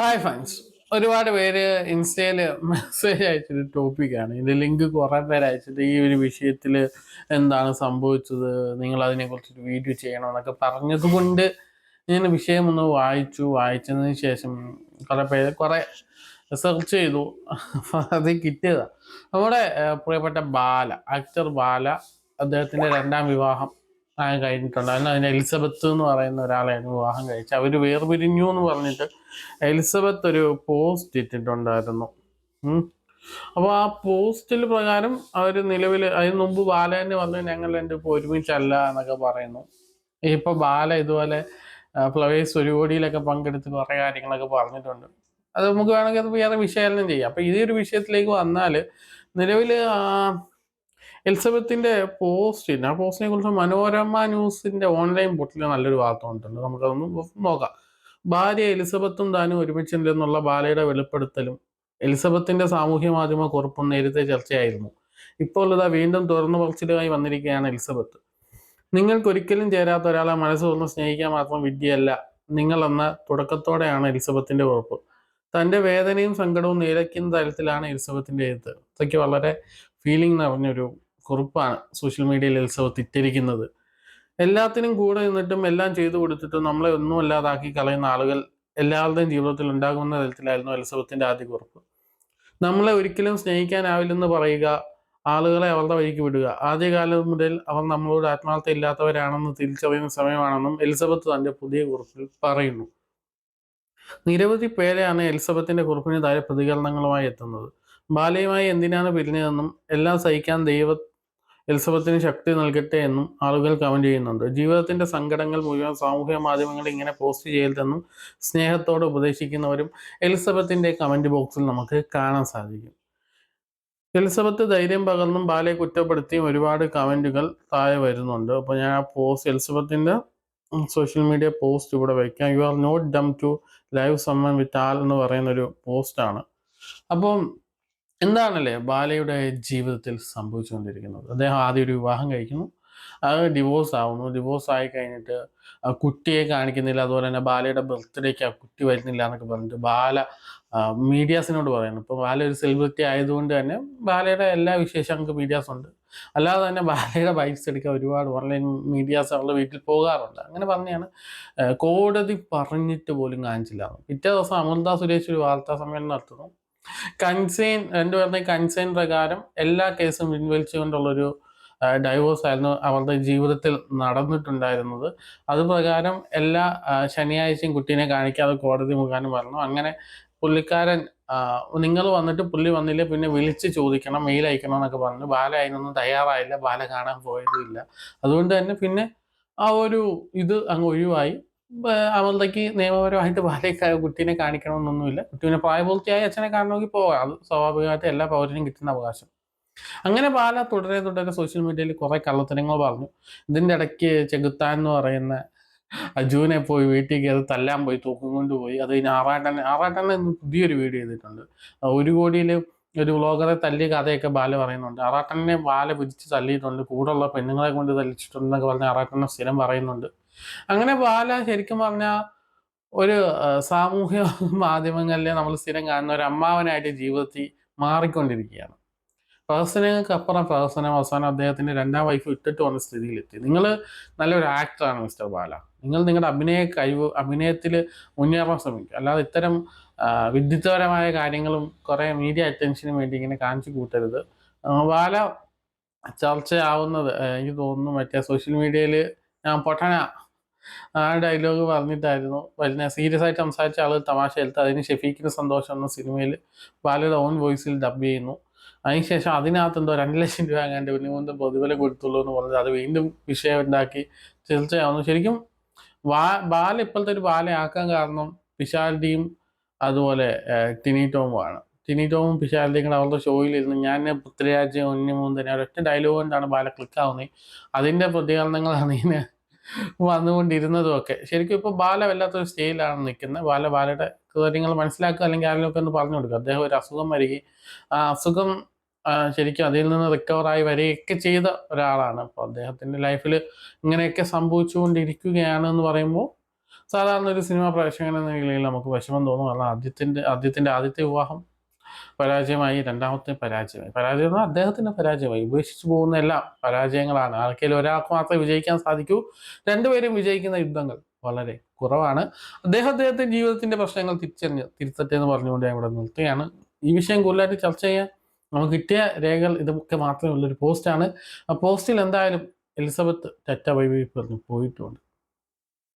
Hi friends ഒരുപാട് പേര് ഇൻസ്റ്റയിൽ മെസ്സേജ് അയച്ചൊരു ടോപ്പിക്കാണ് ഇതിന്റെ ലിങ്ക് കുറേ പേര് അയച്ചിട്ട് ഈ ഒരു വിഷയത്തിൽ എന്താണ് സംഭവിച്ചത് നിങ്ങൾ അതിനെക്കുറിച്ചൊരു വീഡിയോ ചെയ്യണമെന്നൊക്കെ പറഞ്ഞത് കൊണ്ട് ഞാൻ വിഷയം ഒന്ന് വായിച്ചു. വായിച്ചതിന് ശേഷം കുറേ പേര് കുറേ റിസർച്ച് ചെയ്തു. അത് കിട്ടിയതാണ് നമ്മുടെ പ്രിയപ്പെട്ട ബാല ആക്ടർ ബാല അദ്ദേഹത്തിന്റെ രണ്ടാം വിവാഹം കഴിഞ്ഞിട്ടുണ്ടായിരുന്നു അതിന് എലിസബത്ത് എന്ന് പറയുന്ന ഒരാളായിരുന്നു വിവാഹം കഴിച്ചത് അവർ വേർപിരിഞ്ഞു എന്ന് പറഞ്ഞിട്ട് എലിസബത്ത് ഒരു പോസ്റ്റ് ഇട്ടിട്ടുണ്ടായിരുന്നു. അപ്പോൾ ആ പോസ്റ്റിൽ പ്രകാരം അവർ നിലവിൽ അതിന് മുമ്പ് ബാല തന്നെ വന്ന് ഞങ്ങൾ എന്റെ ഇപ്പോൾ ഒരുമിച്ചല്ല എന്നൊക്കെ പറയുന്നു. ഇപ്പോൾ ബാല ഇതുപോലെ ഫ്ലവേഴ്സ് ഒരു കോടിയിലൊക്കെ പങ്കെടുത്ത് കുറേ കാര്യങ്ങളൊക്കെ പറഞ്ഞിട്ടുണ്ട്. അത് നമുക്ക് വേണമെങ്കിൽ അത് വേറെ വിശകലനം ചെയ്യാം. അപ്പോൾ ഈ ഒരു വിഷയത്തിലേക്ക് വന്നാൽ നിലവിൽ എലിസബത്തിന്റെ പോസ്റ്റിന് ആ പോസ്റ്റിനെ കുറിച്ച് മനോരമ ന്യൂസിന്റെ ഓൺലൈൻ പോർട്ടലിൽ നല്ലൊരു വാർത്ത വന്നിട്ടുണ്ട്. നമുക്കതൊന്ന് നോക്കാം. ഭാര്യ എലിസബത്തും താനും ഒരുമിച്ചുണ്ടെന്നുള്ള ബാലയുടെ വെളിപ്പെടുത്തലും എലിസബത്തിന്റെ സാമൂഹ്യ മാധ്യമ കുറിപ്പും നേരത്തെ ചർച്ചയായിരുന്നു. ഇപ്പോൾ ഇതാ വീണ്ടും തുറന്നു പറച്ചിലുമായി വന്നിരിക്കുകയാണ് എലിസബത്ത്. നിങ്ങൾക്ക് ഒരിക്കലും ചേരാത്ത ഒരാളെ മനസ്സ് തുറന്ന് സ്നേഹിക്കാൻ മാത്രം വിദ്യയല്ല നിങ്ങളെന്ന തുടക്കത്തോടെയാണ് എലിസബത്തിന്റെ കുറിപ്പ്. തന്റെ വേദനയും സങ്കടവും നിലയ്ക്കുന്ന തരത്തിലാണ് എലിസബത്തിന്റെ എഴുത്ത്. ഇതൊക്കെ വളരെ ഫീലിംഗ് നിറഞ്ഞൊരു കുറിപ്പാണ് സോഷ്യൽ മീഡിയയിൽ എലിസബത്ത് ഇട്ടിരിക്കുന്നത് എല്ലാത്തിനും കൂടെ നിന്നിട്ടും എല്ലാം ചെയ്തു കൊടുത്തിട്ടും നമ്മളെ ഒന്നും അല്ലാതാക്കി കളയുന്ന ആളുകൾ എല്ലാവരുടെയും ജീവിതത്തിൽ ഉണ്ടാകുന്ന തരത്തിലായിരുന്നു എലിസബത്തിന്റെ ആദ്യ കുറിപ്പ്. നമ്മളെ ഒരിക്കലും സ്നേഹിക്കാനാവില്ലെന്ന് പറയുക ആളുകളെ അവരുടെ വഴിക്ക് വിടുക. ആദ്യകാലം മുതൽ അവർ നമ്മളോട് ആത്മാർത്ഥ ഇല്ലാത്തവരാണെന്ന് തിരിച്ചറിയുന്ന സമയമാണെന്നും എലിസബത്ത് തന്റെ പുതിയ കുറിപ്പിൽ പറയുന്നു. നിരവധി പേരെയാണ് എലിസബത്തിന്റെ കുറിപ്പിന് താഴെ പ്രതികരണങ്ങളുമായി എത്തുന്നത്. ബാലയുമായി എന്തിനാണ് പിരിഞ്ഞതെന്നും എല്ലാം സഹിക്കാൻ ദൈവ എലിസബത്തിന് ശക്തി നൽകട്ടെ എന്നും ആളുകൾ കമന്റ് ചെയ്യുന്നുണ്ട്. ജീവിതത്തിന്റെ സങ്കടങ്ങൾ മുഴുവൻ സാമൂഹ്യ മാധ്യമങ്ങളിൽ ഇങ്ങനെ പോസ്റ്റ് ചെയ്യരുതെന്നും സ്നേഹത്തോടെ ഉപദേശിക്കുന്നവരും എലിസബത്തിന്റെ കമന്റ് ബോക്സിൽ നമുക്ക് കാണാൻ സാധിക്കും. എലിസബത്ത് ധൈര്യം പകർന്നും ബാലയെ കുറ്റപ്പെടുത്തിയും ഒരുപാട് കമന്റുകൾ താഴെ വരുന്നുണ്ട്. അപ്പോൾ ഞാൻ ആ പോസ്റ്റ് എലിസബത്തിന്റെ സോഷ്യൽ മീഡിയ പോസ്റ്റ് ഇവിടെ വയ്ക്കാം you are not dumb to live someone with all എന്ന് പറയുന്നൊരു പോസ്റ്റാണ് അപ്പം എന്താണല്ലേ ബാലയുടെ ജീവിതത്തിൽ സംഭവിച്ചുകൊണ്ടിരിക്കുന്നത്? അദ്ദേഹം ആദ്യം ഒരു വിവാഹം കഴിക്കുന്നു. അത് ഡിവോഴ്സ് ആവുന്നു. ഡിവോഴ്സ് ആയി കഴിഞ്ഞിട്ട് കുട്ടിയെ കാണിക്കുന്നില്ല. അതുപോലെ തന്നെ ബാലയുടെ ബർത്ത്ഡേക്ക് ആ കുട്ടി വരുന്നില്ല എന്നൊക്കെ പറഞ്ഞിട്ട് ബാല മീഡിയാസിനോട് പറയുന്നു. ഇപ്പോൾ ബാല ഒരു സെലിബ്രിറ്റി ആയതുകൊണ്ട് തന്നെ ബാലയുടെ എല്ലാ വിശേഷങ്ങൾക്ക് മീഡിയാസ് ഉണ്ട് അല്ലാതെ തന്നെ ബാലയുടെ ബൈക്സ് എടുക്കാൻ ഒരുപാട് ഓൺലൈൻ മീഡിയാസ് അവരുടെ വീട്ടിൽ പോകാറുണ്ട്. അങ്ങനെ പറഞ്ഞാണ് കോടതി പറഞ്ഞിട്ട് പോലും കാണിച്ചില്ല. പിറ്റേ ദിവസം അമൃത സുരേഷ് ഒരു വാർത്താ സമ്മേളനം നടത്തുന്നു. കൺസൈൻ രണ്ടുപേരുടെയും കൺസൈൻ പ്രകാരം എല്ലാ കേസും പിൻവലിച്ചുകൊണ്ടുള്ളൊരു ഡൈവോഴ്സ് ആയിരുന്നു അവരുടെ ജീവിതത്തിൽ നടന്നിട്ടുണ്ടായിരുന്നത്. അത് പ്രകാരം എല്ലാ ശനിയാഴ്ചയും കുട്ടീനെ കാണിക്കാതെ കോടതി മുഖാനും പറഞ്ഞു അങ്ങനെ പുള്ളിക്കാരൻ നിങ്ങൾ വന്നിട്ട് പുള്ളി വന്നില്ല പിന്നെ വിളിച്ച് ചോദിക്കണം മെയിൽ അയക്കണം എന്നൊക്കെ പറഞ്ഞു. ബാല അതിനൊന്നും തയ്യാറായില്ല. ബാല കാണാൻ പോയതുമില്ല. അതുകൊണ്ട് തന്നെ പിന്നെ ആ ഒരു ഇത് അങ്ങ് ഒഴിവായി. അവളുടെക്ക് നിയമപരമായിട്ട് ബാലയെ ക- കുട്ടീനെ കാണിക്കണമെന്നൊന്നുമില്ല. കുട്ടീനെ പ്രായപൂർത്തിയായ അച്ഛനെ കാണണമെങ്കിൽ പോകാം. അത് സ്വാഭാവികമായിട്ട് എല്ലാ പൗരനും കിട്ടുന്ന അവകാശം. അങ്ങനെ ബാല തുടരെ തുടരെ സോഷ്യൽ മീഡിയയിൽ കുറെ കള്ളത്തരങ്ങൾ പറഞ്ഞു. ഇതിന്റെ ഇടയ്ക്ക് ചെകുത്താൻ എന്ന് പറയുന്ന അജുവിനെ പോയി വീട്ടിൽ കയറി തല്ലാൻ പോയി തൂക്കം കൊണ്ട് പോയി. അത് കഴിഞ്ഞ് ആറാട്ടൻ ആറാട്ടൻ പുതിയൊരു വീഡിയോ ചെയ്തിട്ടുണ്ട്. ഒരു കോടിയിൽ ഒരു വ്ളോഗറെ തല്ലിയ കഥയൊക്കെ ബാല പറയുന്നുണ്ട്. ആറാട്ടനെ ബാല പിടിച്ച് തല്ലിയിട്ടുണ്ട്. കൂടുള്ള പെണ്ണുങ്ങളെ കൊണ്ട് തല്ലിച്ചിട്ടുണ്ടെന്നൊക്കെ പറഞ്ഞ് ആറാട്ടനെ സ്ഥിരം പറയുന്നുണ്ട്. അങ്ങനെ ബാല ശരിക്കും പറഞ്ഞ ഒരു സാമൂഹ്യ മാധ്യമങ്ങളിൽ നമ്മൾ സ്ഥിരം കാണുന്ന ഒരു അമ്മാവനായിട്ട് ജീവിതത്തിൽ മാറിക്കൊണ്ടിരിക്കുകയാണ്. പ്രഹസനങ്ങൾക്ക് അപ്പുറം പ്രഹസനം അവസാനം അദ്ദേഹത്തിന്റെ രണ്ടാം വൈഫ് ഇട്ടിട്ട് വന്ന സ്ഥിതിയിലെത്തി. നിങ്ങൾ നല്ലൊരു ആക്ടറാണ് മിസ്റ്റർ ബാല. നിങ്ങൾ നിങ്ങളുടെ അഭിനയ കഴിവ് അഭിനയത്തിൽ മുന്നേറാൻ ശ്രമിക്കുക. അല്ലാതെ ഇത്തരം വിദ്യുത്തപരമായ കാര്യങ്ങളും കുറേ മീഡിയ അറ്റൻഷനും വേണ്ടി ഇങ്ങനെ കാണിച്ചു കൂട്ടരുത്. ബാല ചർച്ചയാവുന്നത് എനിക്ക് തോന്നുന്നു മറ്റേ സോഷ്യൽ മീഡിയയിൽ ഞാൻ പൊട്ടന. ആ ഡയലോഗ് പറഞ്ഞിട്ടായിരുന്നു വലിയ സീരിയസ് ആയിട്ട് സംസാരിച്ച ആൾ തമാശ എടുത്ത് അതിന് ഷെഫീഖിന് സന്തോഷം എന്ന സിനിമയിൽ ബാലയുടെ ഓൺ വോയിസിൽ ഡബ് ചെയ്യുന്നു. അതിനുശേഷം അതിനകത്ത് എന്തോ രണ്ട് ലക്ഷം രൂപ അങ്ങാണ്ട് കൊണ്ട് പ്രതിഫലം കൊടുത്തുള്ളൂ എന്ന് പറഞ്ഞത്. അത് വീണ്ടും വിഷയം ഉണ്ടാക്കി ചർച്ചയാവുന്നു. ശരിക്കും വാ ബാല ഇപ്പോഴത്തെ ഒരു ബാലയാക്കാൻ കാരണം പിഷാലിറ്റിയും അതുപോലെ ടിനി ടിനി ടോമും കൂടെ അവരുടെ ഷോയിലിരുന്ന് ഞാൻ പൃഥ്വിരാജ് ഉണ്ണിമൂന്ന് തന്നെ ഒരൊറ്റ ഡയലോഗ് കൊണ്ടാണ് ബാല ക്ലിക്ക് ക്ലിക്കാവുന്നത് അതിന്റെ പ്രതികരണങ്ങളാണ് ഇതിന് വന്നുകൊണ്ടിരുന്നതും ഒക്കെ ശരിക്കും ഇപ്പോൾ ബാല വല്ലാത്തൊരു സ്റ്റേജിലാണ് നിൽക്കുന്നത്. ബാല ബാലയുടെ കാര്യങ്ങൾ മനസ്സിലാക്കുക അല്ലെങ്കിൽ ആരെങ്കിലുമൊക്കെ ഒന്ന് പറഞ്ഞു കൊടുക്കുക. അദ്ദേഹം ഒരു അസുഖം വരികയും ആ അസുഖം ശരിക്കും അതിൽ നിന്ന് റിക്കവറായി വരികയൊക്കെ ചെയ്ത ഒരാളാണ്. അപ്പോൾ അദ്ദേഹത്തിന്റെ ലൈഫിൽ ഇങ്ങനെയൊക്കെ സംഭവിച്ചുകൊണ്ടിരിക്കുകയാണ് എന്ന് പറയുമ്പോൾ സാധാരണ ഒരു സിനിമ പ്രേക്ഷകൻ എന്ന നിലയിൽ നമുക്ക് വിഷമം തോന്നും. കാരണം ആദ്യത്തിന്റെ ആദ്യത്തിന്റെ ആദ്യത്തെ വിവാഹം പരാജയമായി രണ്ടാമത്തെ പരാജയമായി. പരാജയം എന്നാൽ അദ്ദേഹത്തിന്റെ പരാജയമായി. ഉപേക്ഷിച്ച് പോകുന്ന എല്ലാം പരാജയങ്ങളാണ്. ആർക്കെങ്കിലും ഒരാൾക്ക് മാത്രമേ വിജയിക്കാൻ സാധിക്കൂ. രണ്ടുപേരും വിജയിക്കുന്ന യുദ്ധങ്ങൾ വളരെ കുറവാണ്. അദ്ദേഹം അദ്ദേഹത്തിന്റെ ജീവിതത്തിന്റെ പ്രശ്നങ്ങൾ തിരിച്ചറിഞ്ഞ് തിരുത്തട്ടെ എന്ന് പറഞ്ഞുകൊണ്ട് ഞാൻ ഇവിടെ നിർത്തുകയാണ്. ഈ വിഷയം കൂടുതലായിട്ട് ചർച്ച ചെയ്യാൻ നമുക്ക് കിട്ടിയ രേഖകൾ ഇതൊക്കെ മാത്രമേ ഉള്ളൊരു പോസ്റ്റാണ്. ആ പോസ്റ്റിൽ എന്തായാലും എലിസബത്ത് ടെറ്റ വൈവിപ്പ് പറഞ്ഞു പോയിട്ടുമുണ്ട്